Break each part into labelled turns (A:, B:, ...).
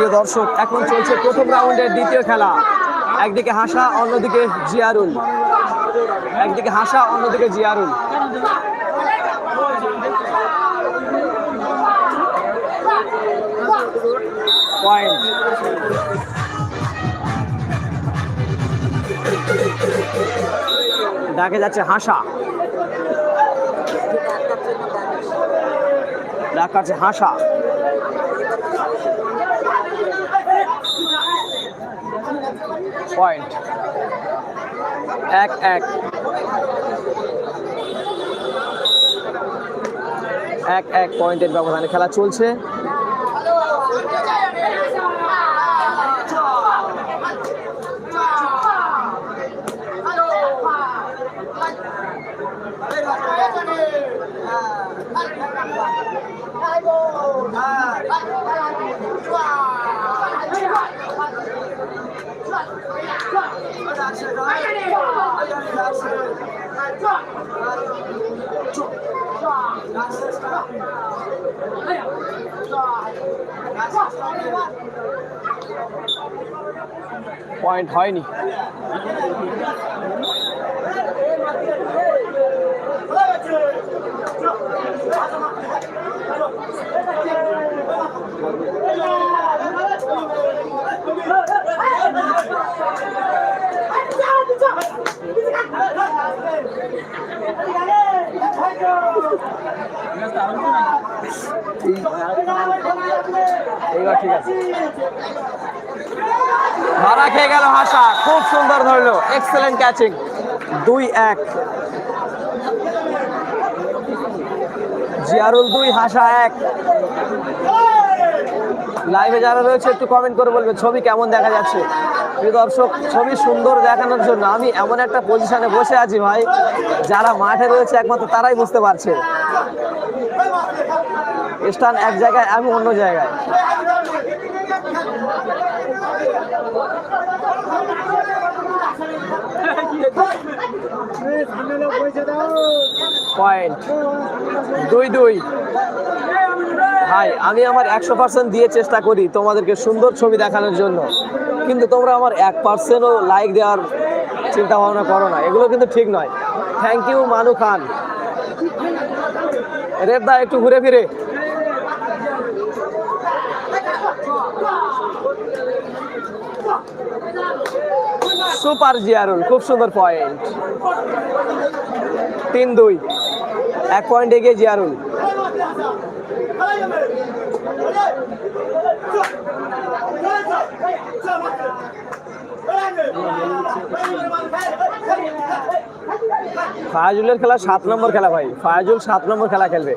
A: প্রিয় দর্শক, এখন চলছে প্রথম রাউন্ডের দ্বিতীয় খেলা। একদিকে হাসা, অন্যদিকে জিয়ারুল। একদিকে হাসা, অন্যদিকে জিয়ারুল। পয়েন্ট ডাকে যাচ্ছে হাসা। দেখা ডাকাচ্ছে হাসা। পয়েন্ট এক এক এক এক পয়েন্টের ব্যবধানে খেলা চলছে। পয়েন্ট হয়নি। ধরা খেয়ে গেল হাসা, খুব সুন্দর ধরলো এক্সেলেন্ট ক্যাচিং দুই এক। জিয়ারুল দুই, হাসা এক। লাইভে যারা রয়েছে, একটু কমেন্ট করে বলবে, ছবি কেমন দেখা যাচ্ছে? দর্শক, ছবি সুন্দর দেখানোর জন্য আমি এমন একটা পজিশনে বসে আছি ভাই, যারা মাঠে রয়েছে একমাত্র তারাই বুঝতে পারছে। স্টান এক জায়গায়, আমি অন্য জায়গায়। পয়েন্ট দুই দুই। ভাই, আমি আমার একশো পার্সেন্ট দিয়ে চেষ্টা করি তোমাদেরকে সুন্দর ছবি দেখানোর জন্য। কিন্তু তোমরা আমার এক পার্সেন্টও লাইক দেওয়ার চিন্তা ভাবনা করো না। এগুলো কিন্তু ঠিক নয়। থ্যাংক ইউ মানু খান। রেবদা, একটু ঘুরে ফিরে। সুপার জিয়ারুল, খুব সুন্দর পয়েন্ট তিন দুই। এক পয়েন্ট এগিয়ে জিয়ারুল। ফায়াজুলের খেলা সাত নম্বর খেলা ভাই। ফায়াজুল সাত নম্বর খেলা খেলবে।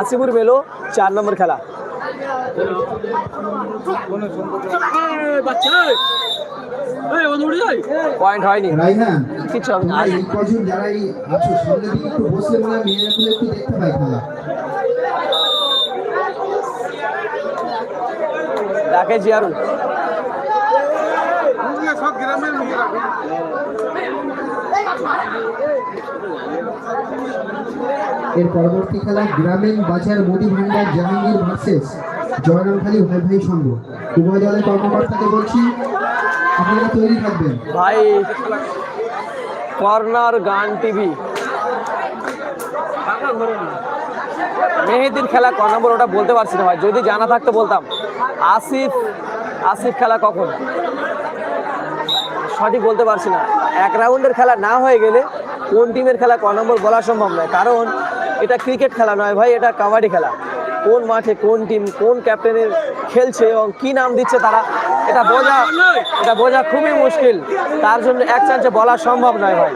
A: আসিপুর মেলো চার নম্বর খেলা। পয়েন্ট হয়নি। কিছু হবে না।
B: তোমরা এই কজন যারা এই আছো সামনে দিকে একটু বসলে মনে মেয়েরা গুলো একটু দেখতে পাই খেলা।
A: ডাকে জিয়ারুল।
B: এর পরবর্তী খেলা গ্রামীণ বাজার মোদি ভান্ডার জাহাঙ্গীর ভার্সেস জয়রামখালী ভাই ভাই সংঘ উভয় দলের কর্মকর্তাকে বলছি আপনারা তৈরি থাকবেন।
A: ভাই, কর্নার গান টিভি। মেহেদির খেলা ক নম্বর, ওটা বলতে পারছি না ভাই। যদি জানা থাকতো বলতাম। আসিফ আসিফ খেলা কখন? সঠিক বলতে পারছি না। এক রাউন্ডের খেলা না হয়ে গেলে কোন টিমের খেলা ক নম্বর বলা সম্ভব নয়। কারণ এটা ক্রিকেট খেলা নয় ভাই, এটা কাবাডি খেলা। কোন মাঠে কোন টিম, কোন ক্যাপ্টেনের খেলছে এবং কি নাম দিচ্ছে তারা এটা বোঝা এটা বোঝা খুবই মুশকিল। তার জন্য এক চান্সে বলা সম্ভব নয় ভাই।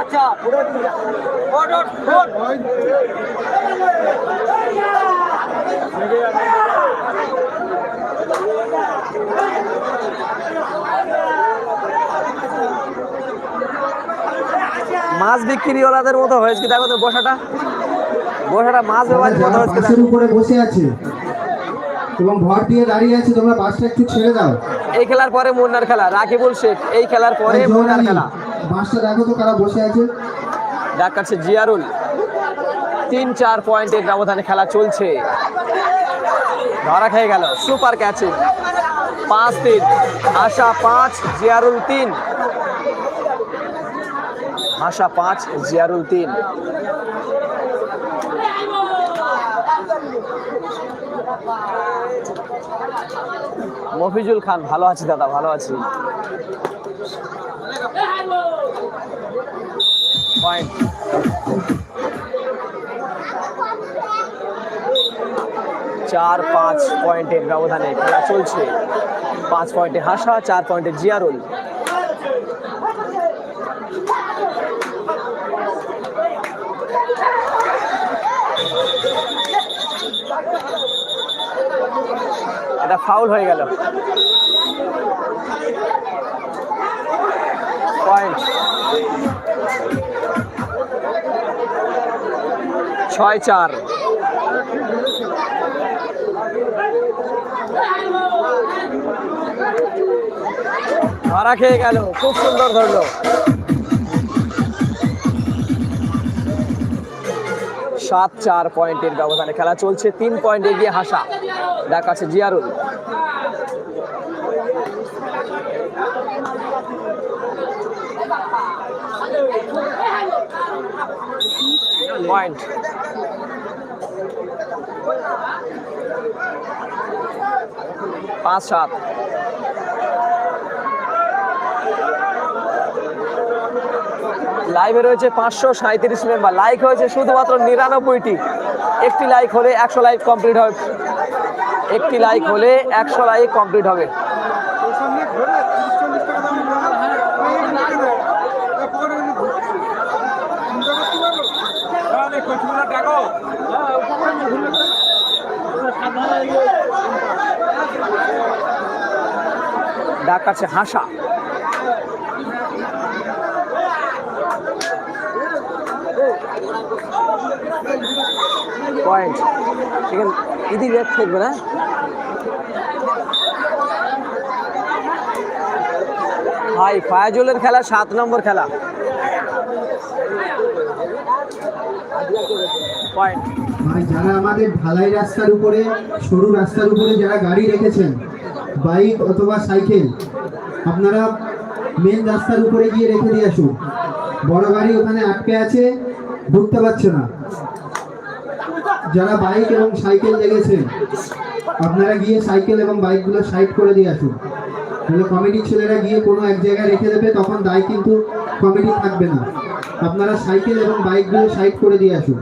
A: আচ্ছা। মাছ বিক্রিওয়ালাদের মতো হয়েছে। কি দেখো তো বসাটা। বসাটা মাছ ব্যবহারের মতো হয়েছে।
B: বাসের উপরে বসে আছে। এবং ভর দিয়ে দাঁড়িয়ে আছে তোমরা বাসটা একটু ছেড়ে দাও।
A: এই খেলার পরে মুন্নার খেলা। রাকিবুল শেখ এই খেলার পরে মুন্নার খেলা।
B: বাসটা দেখো তো কারা বসে আছে।
A: ডাক কাছে জিয়ারুল। তিন চার পয়েন্টের ব্যবধানে খেলা চলছে। ধরা খেয়ে গেল। সুপার ক্যাচিং পাঁচ তিন। আশা পাঁচ জিয়ারুল তিন। আশা পাঁচ, জিয়ারুল তিন। মফিজুল খান, ভালো আছি দাদা, ভালো আছি। পয়েন্ট চার, পাঁচ পয়েন্টের ব্যবধানে খেলা চলছে। পাঁচ পয়েন্টে হাসা, চার পয়েন্টে জিয়ারুল। এটা ফাউল হয়ে গেল। পয়েন্ট ছয় চার। ধরা খেয়ে গেল খুব সুন্দর ধরলো। সাত চার পয়েন্টের ব্যবধানে খেলা চলছে, তিন পয়েন্ট এগিয়ে হাসা। ডাক আছে জিয়ারুল। পয়েন্ট। পাঁচ সাত লাইভে রয়েছে পাঁচশো সাঁত্রিশ মেম্বার লাইক হয়েছে শুধুমাত্র নিরানব্বইটি। একটি লাইক হলে একশো লাইক কমপ্লিট হবে। একটি লাইক হলে একশো লাইক কমপ্লিট হবে। ডাক আছে হাসা। পয়েন্ট এখানে ইদি রেট থাকবে না? ভাই, ফায়াজুলের খেলা সাত নম্বর খেলা। পয়েন্ট
B: যারা আমাদের ঢালাই রাস্তার উপরে, সরু রাস্তার উপরে যারা গাড়ি রেখেছেন, বাইক অথবা সাইকেল, আপনারা মেন রাস্তার উপরে গিয়ে রেখে দিয়ে আসুন। বড় গাড়ি ওখানে আটকে আছে। ঢুকতে পারছে না। যারা বাইক এবং সাইকেল লেগেছেন আপনারা গিয়ে সাইকেল এবং বাইকগুলো সাইড করে দিয়ে আসুন। তাহলে কমিটির ছেলেরা গিয়ে কোনো এক জায়গায় রেখে দেবে, তখন দায় কিন্তু কমিটি থাকবে না। আপনারা সাইকেল এবং বাইকগুলো সাইড করে দিয়ে আসুন।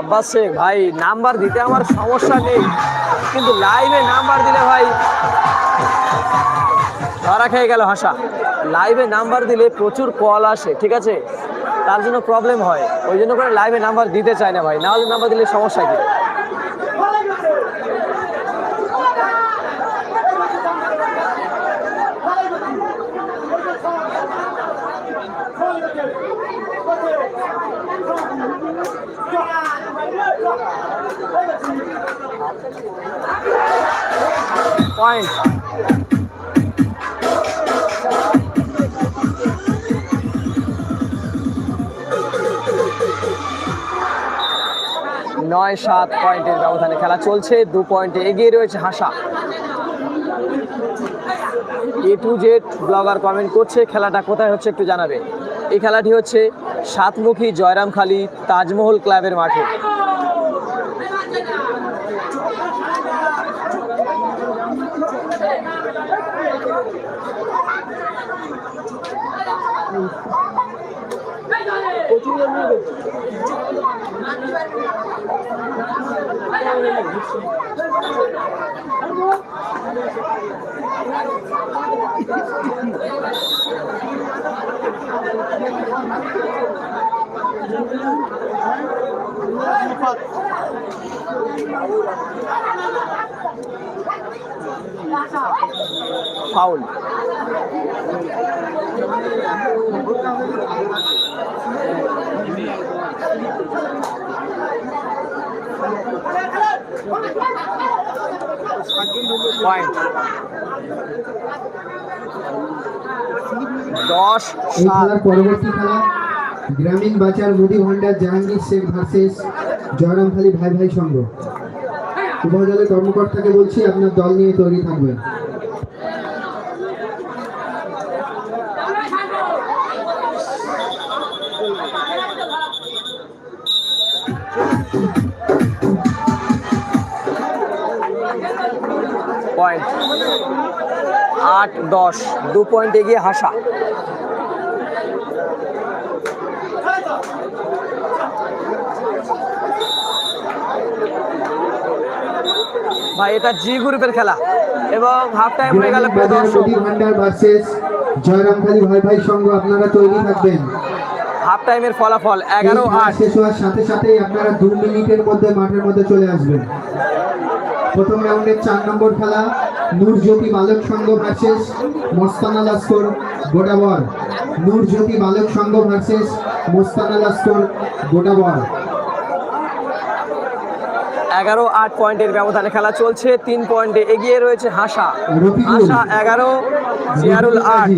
A: আব্বাস শেখ, ভাই, নাম্বার দিতে আমার সমস্যা নেই। কিন্তু লাইভে নাম্বার দিলে ভাই, ধরা খেয়ে গেল হাসা। লাইভে নাম্বার দিলে প্রচুর কল আসে, ঠিক আছে? তার জন্য প্রবলেম হয়। ওই জন্য করে লাইভে নাম্বার দিতে চায় না ভাই। না হলে নাম্বার দিলে সমস্যা কি? পয়েন্ট নয় সাত পয়েন্টের ব্যবধানে খেলা চলছে, দু পয়েন্টে এগিয়ে রয়েছে হাসা। A to Z blogger comment করছে, খেলাটা কোথায় হচ্ছে একটু জানাবে। এই খেলাটি হচ্ছে সাতমুখী জয়রামখালী তাজমহল ক্লাবের মাঠে। ফাউল দশ
B: খেলার পরবর্তী খেলা গ্রামীণ বাজার মুদি ভান্ডার জাহাঙ্গীর শেখ ভার্সেস জয়রামখালী ভাই ভাই সংঘ। উভয় দলের কর্মকর্তাকে বলছি আপনার দল নিয়ে তৈরি থাকবেন।
A: পয়েন্ট আট দশ দু পয়েন্ট এগিয়ে হাসা। ভাই এটা জি গ্রুপের খেলা। এবং হাফ টাইম হয়ে গেল
B: জয়রামখালী ভাই ভাই সংঘ আপনারা তৈরি থাকবেন।
A: হাফ টাইমের ফলাফল এগারো আট।
B: শেষ হওয়ার সাথে সাথেই আপনারা দু মিনিটের মধ্যে মাঠের মধ্যে চলে আসবেন। প্রথম রাউন্ডের চার নম্বর খেলা নূরজ্যোতি বালক সংঘ ভার্সেস মোস্তানা লস্কর গোটাবর নূরজ্যোতি বালক সংঘ ভার্সেস মোস্তানা লস্কর গোটাবর
A: এগারো আট পয়েন্টের ব্যবধানে খেলা চলছে তিন পয়েন্টে এগিয়ে রয়েছে হাসা। হাসা এগারো জিয়ারুল আট।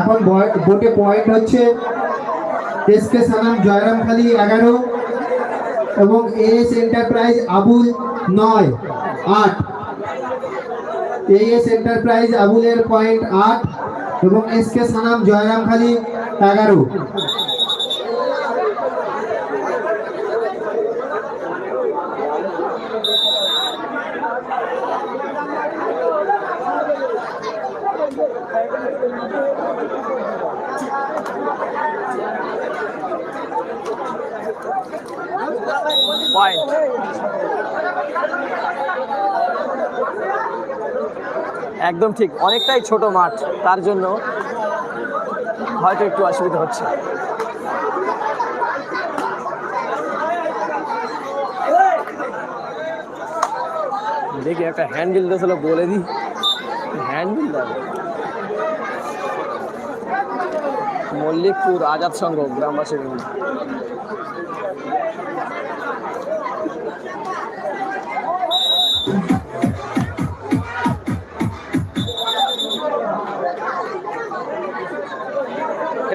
B: এখন বোটে পয়েন্ট হচ্ছে এস কে সালাম জয়রামখালী এগারো এবং এস এন্টারপ্রাইজ আবুল নয়, আট। এস এন্টারপ্রাইজ আবুলের পয়েন্ট আট এবং এস কে সানাম জয়রামখালী এগারো
A: পয়েন্ট একদম ঠিক, অনেকটাই ছোট মাঠ তার জন্য হয়তো একটু অসুবিধা হচ্ছে। দেখি, একটা হ্যান্ডেল দিয়েছিল বলে দিই। হ্যান্ডেল দেবে মল্লিকপুর আজাদ সংঘ, গ্রামবাসীর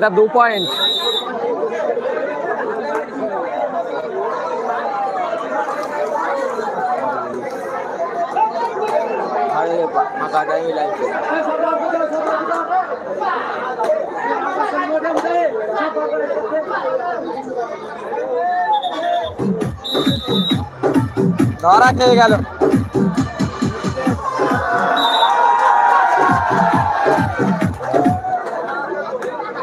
A: এটা দু পয়েন্ট। ফাঁকা টাইমে লাইফ ধরা খেয়ে গেল।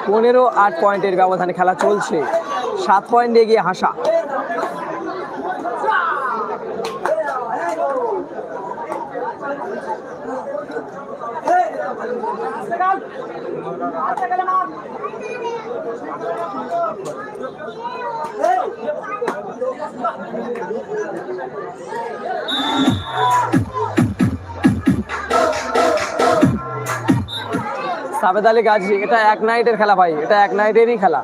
A: পনেরো আট পয়েন্টের ব্যবধানে খেলা চলছে। সাত পয়েন্ট এগিয়ে হাসা। সাবেদ আলী গাজী এটা এক নাইটের খেলা ভাই এটা এক নাইটেরই খেলা।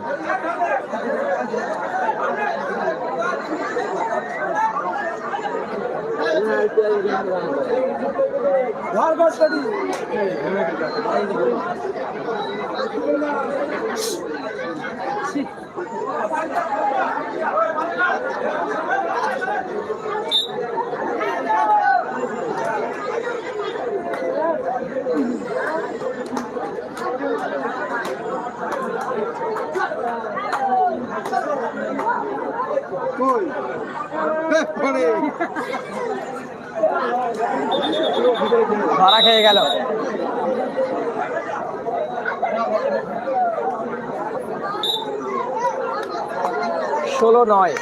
A: ধরা খেয়ে গেল। ষোলো নয়।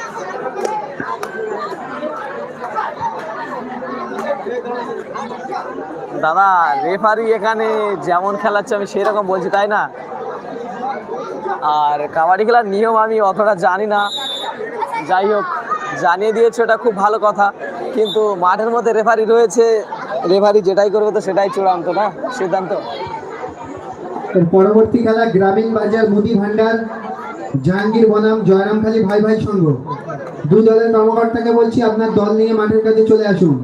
A: দাদা রেফারি এখানে যেমন খেলাচ্ছে, আমি সেরকম বলছি, তাই না? আর কাবাডি খেলার নিয়ম আমি অতটা জানি না। যাই হোক জানিয়ে দিয়েছে ওটা খুব ভালো কথা। কিন্তু মাঠের মধ্যে রেফারি রয়েছে রেফারি যেটাই করবে তো সেটাই চূড়ান্ত না? সিদ্ধান্ত?
B: পরবর্তী খেলা গ্রামীণ বাজার মুদি ভান্ডার জাহাঙ্গীর বনাম জয়রামখালী ভাই ভাই সংঘ। দুই দলের কর্মকর্তাকে বলছি আপনার দল নিয়ে মাঠের কাছে চলে আসুন।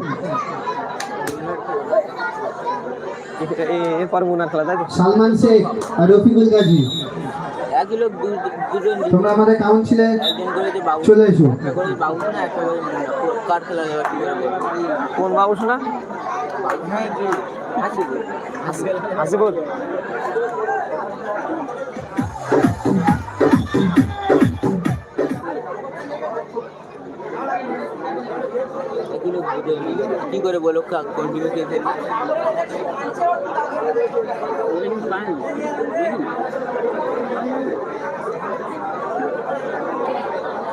B: সালমান শেখ আর রফিকুল গাজী।
C: একই লোক দু- দুজন
B: তোমরা আমাদের কাউন্সিলে
C: একজন করেছে বাবু
B: চলে এসো।
C: বাবু না একটা করে কার খেলা যাবে
A: কোন বাবু শোনা? হাসিবুল।
C: কি করে বলো কন্টিনিউ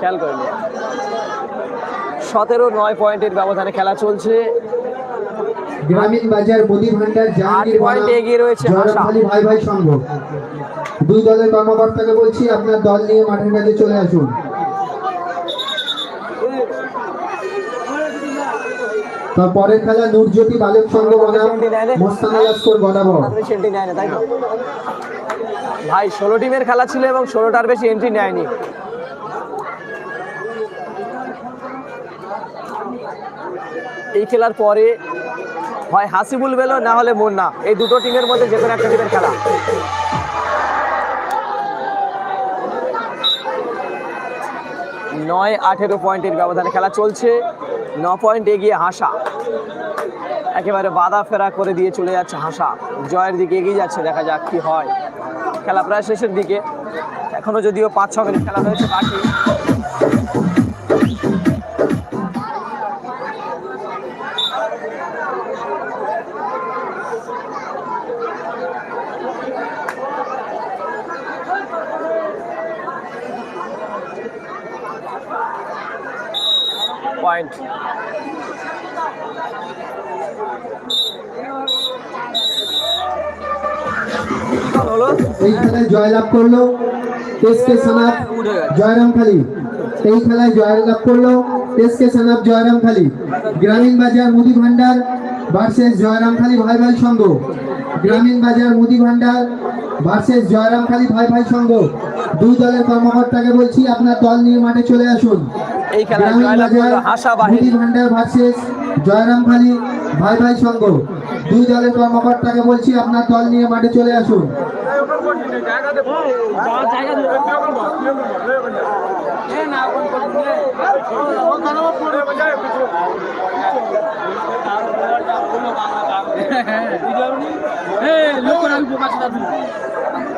A: খেয়াল করেন। সতেরো নয় পয়েন্টের ব্যবধানে খেলা চলছে।
B: গ্রামীণ বাজার মুদি ভান্ডার
A: আট পয়েন্টে এগিয়ে রয়েছে।
B: ভাই ভাই সংঘ। দুই দলের কর্মকর্তাকে বলছি আপনার দল নিয়ে মাঠের কাছে চলে আসুন। তারপরের খেলা নূরজ্যোতি বালক সংঘ বনাম মোস্তানা লস্কর গদাবর
A: বেশি এন্ট্রি নেয় না তাই তো। ভাই ষোলো টিমের খেলা ছিল এবং ষোলোটার বেশি এন্ট্রি নেয়নি। এই খেলার পরে হয় হাসিবুল বেলো, না হলে মুন্না। এই দুটো টিমের মধ্যে যে কোনো একটা টিমের খেলা। নয়, আঠেরো পয়েন্টের ব্যবধানে খেলা চলছে। ন পয়েন্ট এগিয়ে হাসা। একেবারে বাধা ফেরা করে দিয়ে চলে যাচ্ছে হাসা। জয়ের দিকে এগিয়ে যাচ্ছে, দেখা যাক কি হয়। খেলা প্রায় শেষের দিকে। এখনও যদিও পাঁচ, ছ মিনিট খেলা রয়েছে বাকি
B: খেলায় জয়লাভ করল এস কে সানাপ জয়রামখালী। এই খেলায় জয়লাভ করল এস কে সানাপ জয়রামখালী। গ্রামীণ বাজার মুদি ভান্ডার ভার্সেস ভাই ভাই গ্রামীণ বাজার মুদি ভান্ডার ভার্সেস ভাই ভাই দুই দলের কর্মকর্তাকে বলছি, আপনার দল নিয়ে মাঠে চলে আসুন।
A: এই খেলায় জয়লাভ করল হাসা বাহিনী
B: ভান্ডার ভার্সেস জয়রামখালী ভাই ভাই সংঘ দুই দলের কর্মকর্তাকে বলছি আপনার দল নিয়ে মাঠে চলে আসুন।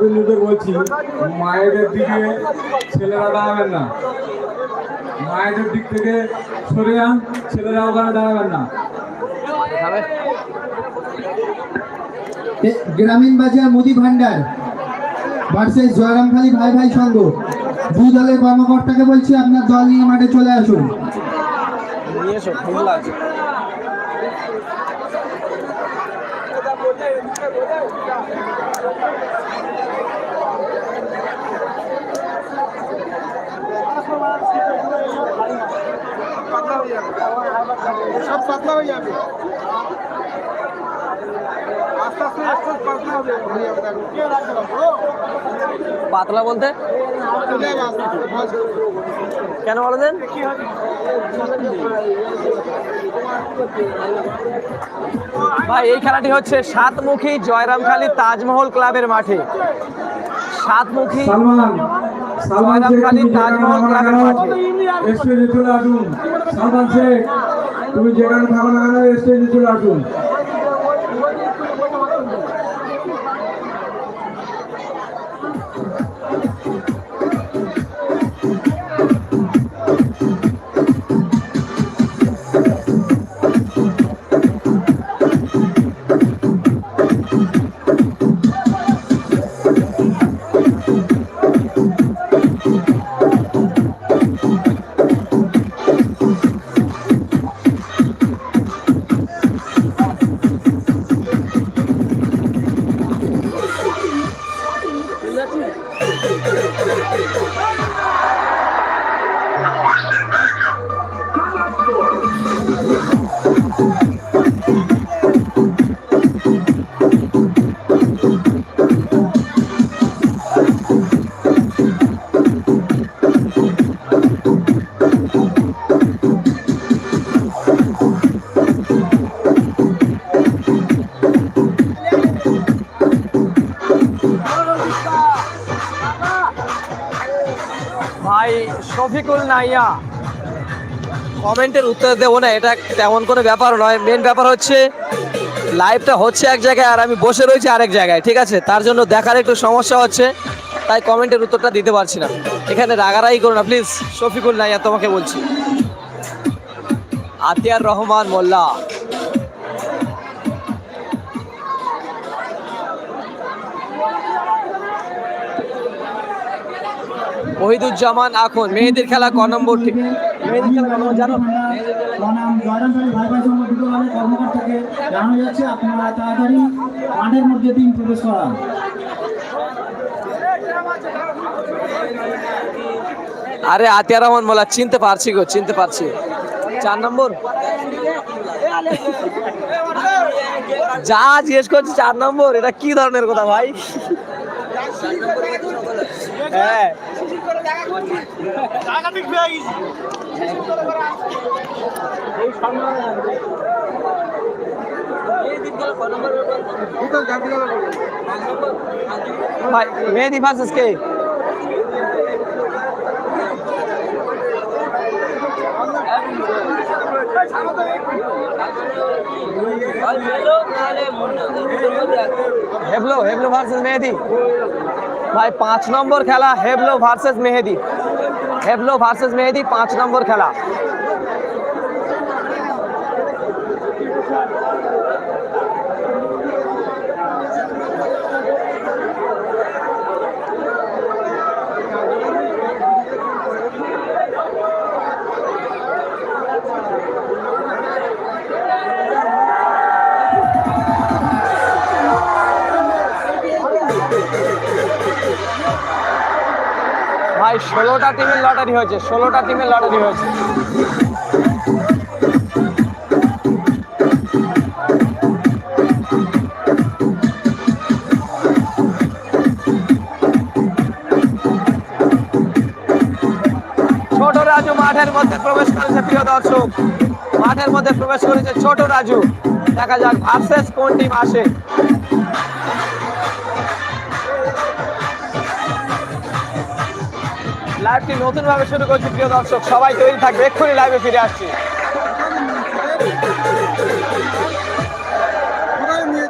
D: বিন্দুদের বলছি মায়েদের দিকে ছেলেরা দাঁড়াবেন না। মায়েদের দিক থেকে সরে যান ছেলেরা ওখানে দাঁড়াবেন না?
B: গ্রামীণ বাজার মুদি ভান্ডার ভার্সেস জয়রামখালী ভাই ভাই সংঘ। দুই দলের কর্মকর্তাকে বলছি আপনার দল নিয়ে মাঠে চলে আসুন।
A: নিয়ে এসো খুব লাগছে
E: সব পাতলা হয়ে যাবে পাতলা
A: বলতে। কেন বলো দেন ভাই এই খেলাটি হচ্ছে সাতমুখী জয়রামখালী তাজমহল ক্লাবের মাঠে। সাতমুখী
D: সালমান সালমান
A: জয়রামখালী তাজমহল ক্লাবের মাঠে।
D: তুমি যেখানে থাকো না কেন আসুন।
A: নাইয়া কমেন্টের উত্তর দেবো না, এটা তেমন কোনো ব্যাপার নয়। মেন ব্যাপার হচ্ছে লাইভটা হচ্ছে এক জায়গায় আর আমি বসে রয়েছি আরেক জায়গায়, ঠিক আছে? তার জন্য দেখার একটু সমস্যা হচ্ছে, তাই কমেন্টের উত্তরটা দিতে পারছি না। এখানে রাগারাই করো না প্লিজ শফিকুল নাইয়া তোমাকে বলছি। আতিয়ার রহমান মোল্লা। ওহিদুজ্জামান আখন মেহেদির খেলা ক নম্বর মেহেদির খেলা ক নম্বর জানো?
B: বনাম জয়রামবাড়ি ভাইপার সংঘ দুটো দলের কর্মকর্তাকে জানানো যাচ্ছে আপনারা তাড়াতাড়ি মাঠের মধ্যে দিন প্রবেশ করান।
A: আরে আতিয়া রহমান মোল্লা চিনতে পারছি গো চিনতে পারছি। চার নম্বর? যা জিজ্ঞেস করছি চার নম্বর? এটা কি ধরনের কথা ভাই? হ্যাঁ। ভাই মেহেদি ভার্সেস হেবলো হেবলো ভার্সেস মেহেদি। ভাই পাঁচ নম্বর খেলা হেবলো ভার্সেস মেহেদি হেবলো ভার্সেস মেহেদি পাঁচ নম্বর খেলা ভাই, ষোলোটা টিমের লটারি হয়েছে, ষোলোটা টিমের লটারি হয়েছে। ছোট রাজু মাঠের মধ্যে প্রবেশ করেছে, প্রিয় দর্শক। মাঠের মধ্যে প্রবেশ করেছে ছোট রাজু। দেখা যাক ভার্সেস কোন টিম আসে। লাইভটি নতুন ভাবে শুরু করছি প্রিয় দর্শক। সবাই তৈরি থাকবে এক্ষুনি লাইভে ফিরে আসছি।